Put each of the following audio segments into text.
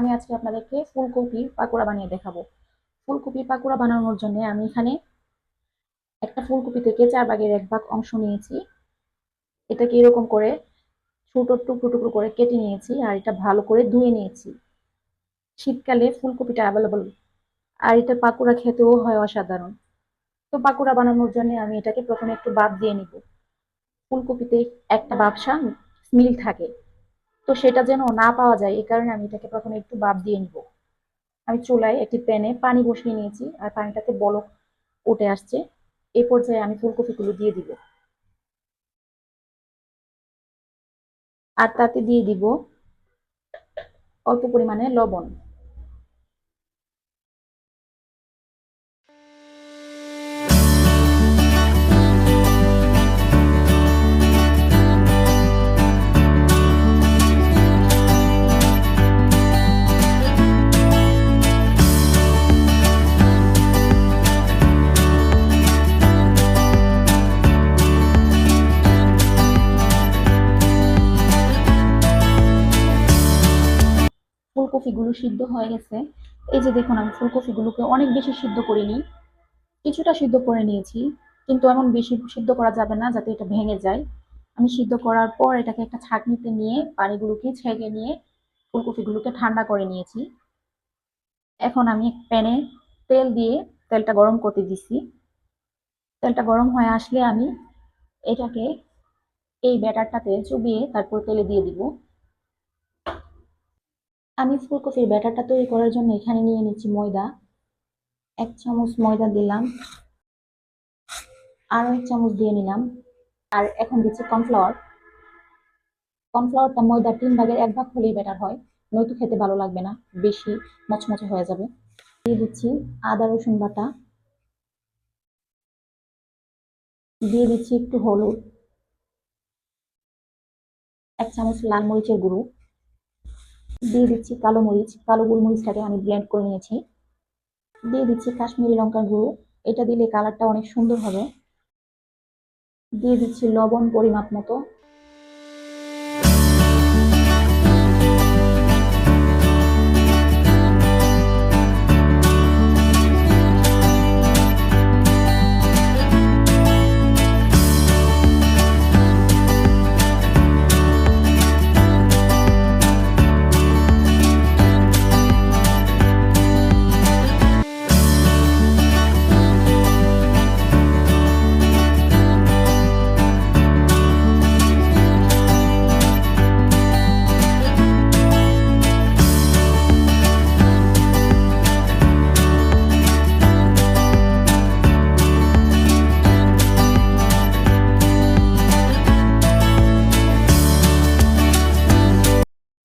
আমি আজকে আপনাদেরকে ফুলকপির পাকোড়া বানিয়ে দেখাবো। ফুলকপির পাকোড়া বানানোর জন্য আমি এখানে একটা ফুলকপি থেকে চার ভাগের এক ভাগ অংশ নিয়েছি। এটাকে এরকম করে ছোট টুকরো টুকরো করে কেটে নিয়েছি আর এটা ভালো করে ধুয়ে নিয়েছি। শীতকালে ফুলকপিটা অ্যাভেলেবল আর এটা পাকোড়া খেতেও হয় অসাধারণ। তো পাকোড়া বানানোর জন্য আমি এটাকে প্রথমে একটু বাদ দিয়ে নিব। ফুলকপিতে একটা ব্যবসা স্মেল থাকে। তো সেটা যেন না পাওয়া যায় এই কারণে আমি এটাকে প্রথমে একটু বাপ দিয়ে নিব। আমি চুলায় একটি প্যানে পানি বসিয়ে নিয়েছি, আর পানিটাতে বলক উঠে আসছে। এই পর্যায়ে আমি ফুলকপিগুলো দিয়ে দিব। আর তাতে দিয়ে দিব অল্প পরিমাণে লবণ। ফুলকপিগুলো সিদ্ধ হয়ে গেছে। এই যে দেখুন, আমি ফুলকপিগুলোকে অনেক বেশি সিদ্ধ করিনি। কিছুটা সিদ্ধ করে নিয়েছি, কিন্তু এমন বেশি সিদ্ধ করা যাবে না যাতে এটা ভেঙে যায়। আমি সিদ্ধ করার পর এটাকে একটা ছাঁকনিতে নিয়ে পানিগুলোকে ছেঁকে নিয়ে ফুলকপিগুলোকে ঠান্ডা করে নিয়েছি। এখন আমি প্যানে তেল দিয়ে তেলটা গরম করতে দিছি। তেলটা গরম হয়ে আসলে আমি এটাকে এই ব্যাটারটাতে চুবিয়ে তারপর তেলে দিয়ে দিব। আমি ফুলকপির ব্যাটারটা তৈরি করার জন্য এখানে নিয়ে নিচ্ছি ময়দা। এক চামচ ময়দা দিলাম। আরও এক চামচ দিয়ে নিলাম। আর এখন দিচ্ছি কর্নফ্লাওয়ার। কর্নফ্লাওয়ারটা ময়দা তিন ভাগের এক ভাগ হলেই ব্যাটার হয়। নয়তো খেতে ভালো লাগবে না, বেশি মচমচে হয়ে যাবে। দিয়ে দিচ্ছি আদা, রসুন বাটা। দিয়ে দিচ্ছি একটু হলুদ। এক চামচ লাল মরিচের গুঁড়ো। দিয়ে দিচ্ছি কালো মরিচ, কালো গোলমরিচটাকে আমি ব্লেন্ড করে নিয়েছি। দিয়ে দিচ্ছি কাশ্মীরি লঙ্কার গুঁড়ো, এটা দিলে কালারটা অনেক সুন্দর হবে। দিয়ে দিচ্ছি লবণ পরিমাপ মতো।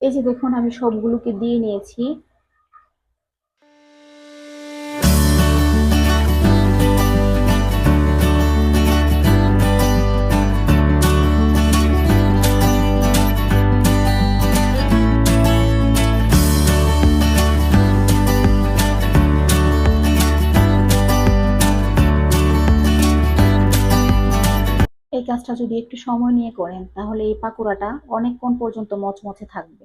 এই যে দেখুন, আমি সবগুলোকে দিয়ে নিয়েছি। এই কাজটা যদি একটু সময় নিয়ে করেন, তাহলে এই পাকোড়াটা অনেকক্ষণ পর্যন্ত মচমচে থাকবে।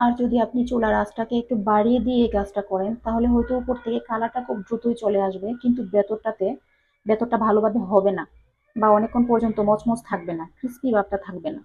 আর যদি আপনি চুলার আঁচটাকে একটু বাড়িয়ে দিয়ে এই কাজটা করেন, তাহলে হয়তো উপর থেকে কালারটা খুব দ্রুতই চলে আসবে, কিন্তু বেতরটাতে, বেতরটা ভালোভাবে হবে না বা অনেকক্ষণ পর্যন্ত মচমচ থাকবে না ক্রিস্পি ভাবটা থাকবে না।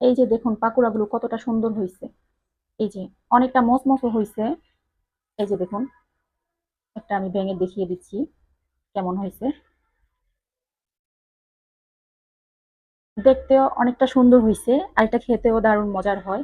এই যে দেখুন পাকুড়াগুলো কতটা সুন্দর হয়েছে এই যে অনেকটা মসমসও হয়েছে এই যে দেখুন, একটা আমি ভেঙে দেখিয়ে দিচ্ছি কেমন হয়েছে দেখতেও অনেকটা সুন্দর হয়েছে আর এটা খেতেও দারুণ মজার হয়।